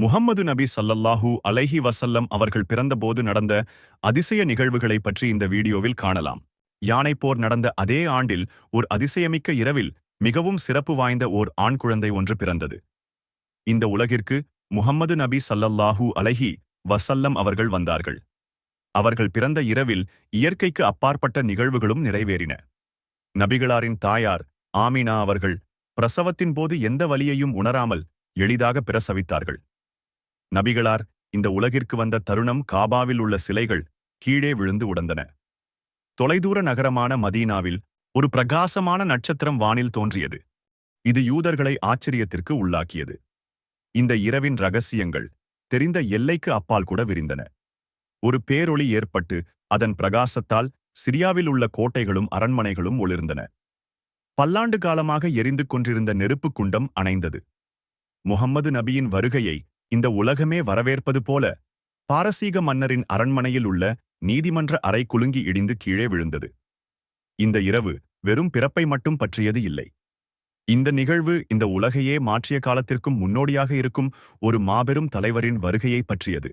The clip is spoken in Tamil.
முஹம்மது நபி சல்லல்லாஹு அலைஹி வசல்லம் அவர்கள் பிறந்தபோது நடந்த அதிசய நிகழ்வுகளைப் பற்றி இந்த வீடியோவில் காணலாம். யானைப் போர் நடந்த அதே ஆண்டில் ஒரு அதிசயமிக்க இரவில் மிகவும் சிறப்பு வாய்ந்த ஓர் ஆண் குழந்தை ஒன்று பிறந்தது. இந்த உலகிற்கு முஹம்மது நபி சல்லல்லாஹு அலைஹி வசல்லம் அவர்கள் வந்தார்கள். அவர்கள் பிறந்த இரவில் இயற்கைக்கு அப்பாற்பட்ட நிகழ்வுகளும் நிறைவேறின. நபிகளாரின் தாயார் ஆமினா அவர்கள் பிரசவத்தின் போது எந்த வலியையும் உணராமல் எளிதாக பிரசவித்தார்கள். நபிகளார் இந்த உலகிற்கு வந்த தருணம் காபாவில் உள்ள சிலைகள் கீழே விழுந்து உடந்தன. தொலைதூர நகரமான மதீனாவில் ஒரு பிரகாசமான நட்சத்திரம் வானில் தோன்றியது. இது யூதர்களை ஆச்சரியத்திற்கு உள்ளாக்கியது. இந்த இரவின் ரகசியங்கள் தெரிந்த எல்லைக்கு அப்பால் கூட விரிந்தன. ஒரு பேரொளி ஏற்பட்டு அதன் பிரகாசத்தால் சிரியாவில் உள்ள கோட்டைகளும் அரண்மனைகளும் ஒளிர்ந்தன. பல்லாண்டு காலமாக எரிந்து கொண்டிருந்த நெருப்புக் குண்டம் அணைந்தது. முகம்மது நபியின் வருகையை இந்த உலகமே வரவேற்பது போல பாரசீக மன்னரின் அரண்மனையில் உள்ள நீதிமன்ற அறை குலுங்கி இடிந்து கீழே விழுந்தது. இந்த இரவு வெறும் பிறப்பை மட்டும் பற்றியது இல்லை. இந்த நிகழ்வு இந்த உலகையே மாற்றிய காலத்திற்கும் முன்னோடியாக இருக்கும் ஒரு மாபெரும் தலைவரின் வருகையை பற்றியது.